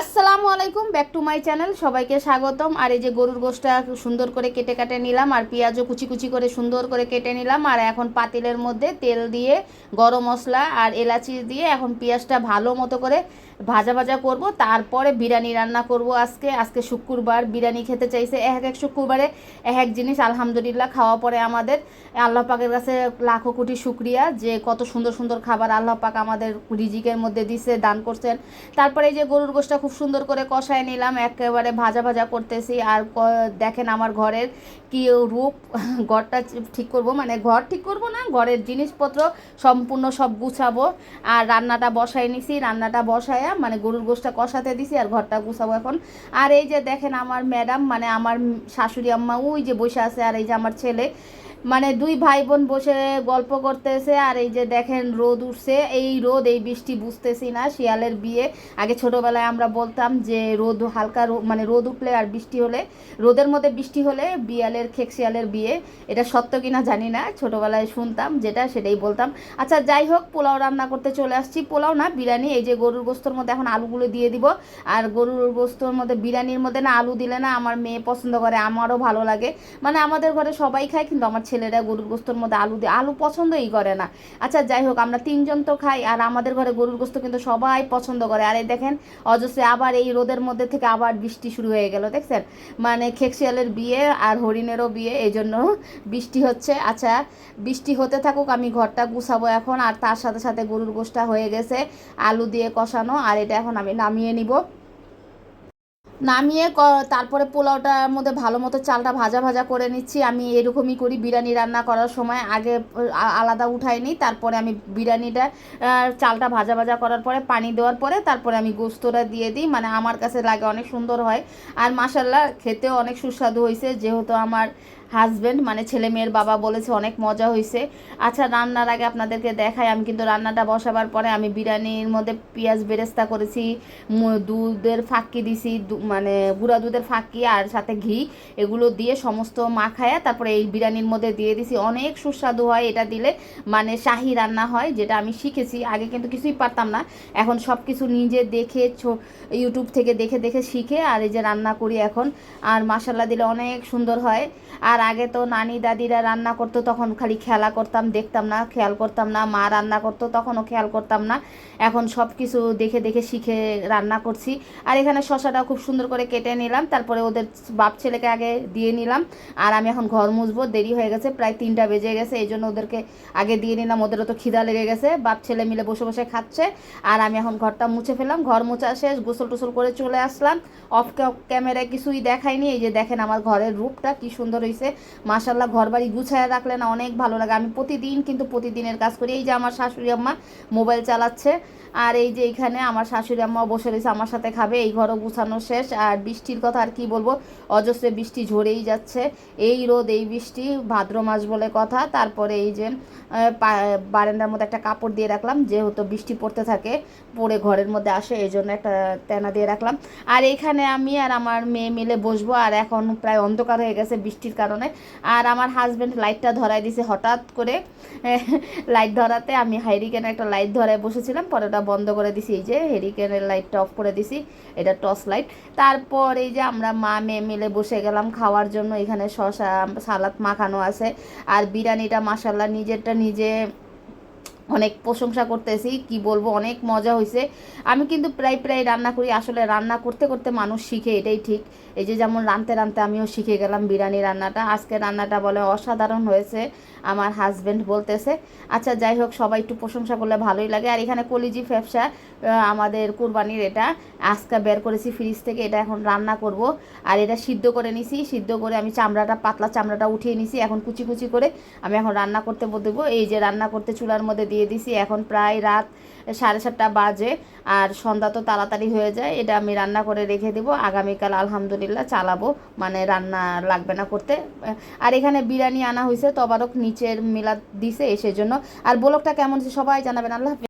আসসালামু আলাইকুম, back to my channel, সবাইকে স্বাগতম। আর এই যে গরুর গোশটা সুন্দর করে কেটে কেটে নিলাম, আর পেঁয়াজও কুচি কুচি করে সুন্দর করে কেটে নিলাম, আর এখন পাতিলের মধ্যে তেল দিয়ে গরম মশলা আর এলাচি দিয়ে এখন পেঁয়াজটা ভালো মতো করে ভাজা ভাজা করব। তারপরে বিরিয়ানি রান্না করব আজকে। আজকে শুক্রবার বিরিয়ানি খেতে চাইছে এক এক শুক্রবারে এক এক জিনিস, আলহামদুলিল্লাহ খাওয়া পরে আমাদের। আল্লাহ পাকের কাছে লাখো কোটি শুক্রিয়া যে কত সুন্দর সুন্দর খাবার আল্লাহ পাক আমাদের রিজিকের মধ্যে দিছে, দান করছেন। তারপরে এই যে গরুর গোশটা খুব সুন্দর করে কষায় নিলাম, একেবারে ভাজা ভাজা করতেছি। আর দেখেন আমার ঘরের কি রূপ, ঘরটা ঠিক করব মানে ঘর ঠিক করব না, ঘরের জিনিসপত্র সম্পূর্ণ সব গুছাবো। আর রান্নাটা বসাই নিছি, রান্নাটা বসায়া মানে গরুর গোশটা কষাতে দিছি আর ঘরটা গুছাবো এখন। আর এই যে দেখেন আমার ম্যাডাম মানে আমার শাশুড়ি আম্মা, ওই যে বসে আছে আর এই যে আমার ছেলে মানে দুই ভাই বোন বসে গল্প করতেছে, আর এই যে দেখেন রোদ উঠছে। এই রোদ, এই বৃষ্টি বুঝতেছি না, শিয়ালের বিয়ে। আগে ছোটবেলায় আমরা বলতাম যে রোদ হালকা মানে রোদ উঠলে আর বৃষ্টি হলে, রোদের মধ্যে বৃষ্টি হলে বিয়ালের খেক শিয়ালের বিয়ে। এটা সত্য কিনা জানি না, ছোটবেলায় শুনতাম যেটা সেটাই বলতাম। আচ্ছা যাই হোক, পোলাও রান্না করতে চলে আসছি। পোলাও না, বিরিয়ানি, এই যে গরুর গোস্তর মধ্যে এখন আলুগুলো দিয়ে দিব। আর গরুর গোস্তর মধ্যে, বিরিয়ানির মধ্যে না আলু দিলে না আমার মেয়ে পছন্দ করে, আমারও ভালো লাগে। মানে আমাদের ঘরে সবাই খায়, কিন্তু আমার ছেলেরা গরুর গোস্তর মধ্যে আলু দিয়ে, আলু পছন্দই করে না। আচ্ছা যাই হোক, আমরা তিনজন তো খাই, আর আমাদের ঘরে গরুর গোস্ত কিন্তু সবাই পছন্দ করে। আর এই দেখেন, অজস্রে আবার এই রোদের মধ্যে থেকে আবার বৃষ্টি শুরু হয়ে গেল, দেখছেন? মানে খেকশিয়ালের বিয়ে আর হরিণেরও বিয়ে এই জন্য বৃষ্টি হচ্ছে। আচ্ছা বৃষ্টি হতে থাকুক, আমি ঘরটা গুছাবো এখন, আর তার সাথে সাথে গরুর গোশটা হয়ে গেছে, আলু দিয়ে কষানো, আর এটা এখন আমি নামিয়ে নিব। নামিয়ে তারপরে পোলাওটার মধ্যে ভালো মতো চালটা ভাজা ভাজা করে নিচ্ছি। আমি এরকমই করি বিরিয়ানি রান্না করার সময়। আগে আলাদা উঠাই নিই, তারপরে আমি বিরিয়ানিটা চালটা ভাজা ভাজা করার পরে, পানি দেওয়ার পরে, তারপরে আমি গোস্তটা দিয়ে দিই। মানে আমার কাছে লাগে অনেক সুন্দর হয়। আর মাসাল্লাহ খেতেও অনেক সুস্বাদু হয়েছে যেহেতু আমার হাজব্যান্ড মানে ছেলে মেয়ের বাবা বলেছে অনেক মজা হয়েছে আচ্ছা রান্নার আগে আপনাদেরকে দেখাই, আমি কিন্তু রান্নাটা বসাবার পরে আমি বিরিয়ানির মধ্যে পেঁয়াজ বেরেস্তা করেছি দুধের ফাঁকি দিছি মানে গুঁড়া দুধের ফাঁকি আর সাথে ঘি, এগুলো দিয়ে সমস্ত মাখায়া তারপরে এই বিরিয়ানির মধ্যে দিয়ে দিছি। অনেক সুস্বাদু হয় এটা দিলে মানে শাহি রান্না হয়, যেটা আমি শিখেছি, আগে কিন্তু কিছুই পারতাম না। এখন সব কিছু নিজে দেখে ইউটিউব থেকে দেখে দেখে শিখে, আর এই যে রান্না করি এখন, আর মাসাল্লা দিলে অনেক সুন্দর হয়। আর আগে তো নানি দাদিরা রান্না করতো, তখন খালি খেলা করতাম, দেখতাম না, খেয়াল করতাম না, মা রান্না করতো, তখনও খেয়াল করতাম না। এখন সব কিছু দেখে দেখে শিখে রান্না করছি। আর এখানে শশাটা খুব সুন্দর করে কেটে নিলাম, তারপরে ওদের বাপ ছেলেকে আগে দিয়ে নিলাম। আর আমি এখন ঘর মুছবো, দেরি হয়ে গেছে, প্রায় তিনটা বেজে গেছে, এই জন্য ওদেরকে আগে দিয়ে নিলাম, ওদেরও তো খিদা লেগে গেছে, বাপ ছেলে মিলে বসে বসে খাচ্ছে। আর আমি এখন ঘরটা মুছে ফেলাম ঘর মোছা শেষ, গোসল টোসল করে চলে আসলাম। অফ ক্যামেরায় কিছুই দেখায়নি এই যে দেখেন আমার ঘরের রূপটা, কি সুন্দর হয়েছে মাসাল্লাহ ঘর বাড়ি গুছায় রাখলে না অনেক ভালো লাগে। আমি প্রতিদিন কিন্তু প্রতিদিনের কাজ করি। এই যে আমার শাশুড়ি আম্মা মোবাইল চালাচ্ছে, আর এই যে এখানে আমার শাশুড়ি আম্মা বসে রয়েছে, আমার সাথে খাবে, এই ঘরও গুছানো শেষ। আর বৃষ্টির কথা আর কি বলব, অজস্রে বৃষ্টি ঝরেই যাচ্ছে। এই রোদ, এই বৃষ্টি, ভাদ্র মাস বলে কথা। তারপরে এই যে বারান্দার মধ্যে একটা কাপড় দিয়ে রাখলাম, যেহেতু বৃষ্টি পড়তে থাকে, পড়ে ঘরের মধ্যে আসে, এই জন্য একটা তেনা দিয়ে রাখলাম। আর এখানে আমি আর আমার মেয়ে মিলে বসবো, আর এখন প্রায় অন্ধকার হয়ে গেছে, বৃষ্টির কারণে আর আমার হাজব্যান্ড লাইটটা ধরাই দিছে হঠাৎ করে। লাইট ধরাতে আমি হ্যারিকেনে একটা লাইট ধরায় বসেছিলাম, পরে ওটা বন্ধ করে দিছি। এই যে হেরিকেনের লাইটটা অফ করে দিছি, এটা টর্চ লাইট তারপর এই যে আমরা মা, মেয়ে মিলে বসে গেলাম খাওয়ার জন্য। এখানে শশা সালাদ মাখানো আছে। আর বিরিয়ানিটা মাসাল্লাহ নিজেরটা নিজে অনেক প্রশংসা করতেছি, কি বলব, অনেক মজা হয়েছে আমি কিন্তু প্রায় প্রায় রান্না করি, আসলে রান্না করতে করতে মানুষ শিখে, এটাই ঠিক। এই যে যেমন রানতে রানতে আমিও শিখে গেলাম বিরিয়ানি রান্নাটা, আজকে রান্নাটা বলে অসাধারণ হয়েছে, আমার হাজবেন্ড বলতেছে। আচ্ছা যাই হোক, সবাই একটু প্রশংসা করলে ভালোই লাগে। আর এখানে কলিজি ফ্যাপসা আমাদের কুরবানির এটা, আজকে বের করেছি ফ্রিজ থেকে, এটা এখন রান্না করব। আর এটা সিদ্ধ করে নিছি, সিদ্ধ করে আমি চামড়াটা, পাতলা চামড়াটা উঠিয়ে নিছি, এখন কুচি কুচি করে আমি এখন রান্না করতে দেবো এই যে রান্না করতে চুলার মধ্যে দিয়ে দিছি। এখন প্রায় রাত সাড়ে সাতটা বাজে আর সন্ধ্যা তো তাড়াতাড়ি হয়ে যায়। এটা আমি রান্না করে রেখে দেবো। আগামীকাল আলহামদুলিল্লাহ চালাবো। মানে রান্না লাগবে না করতে। আর এখানে বিরিয়ানি আনা হয়েছে তবারক নিচের মিলাদ দিছে সেজন্য আর ব্লগটা কেমন সবাই জানাবেন। আল্লাহ।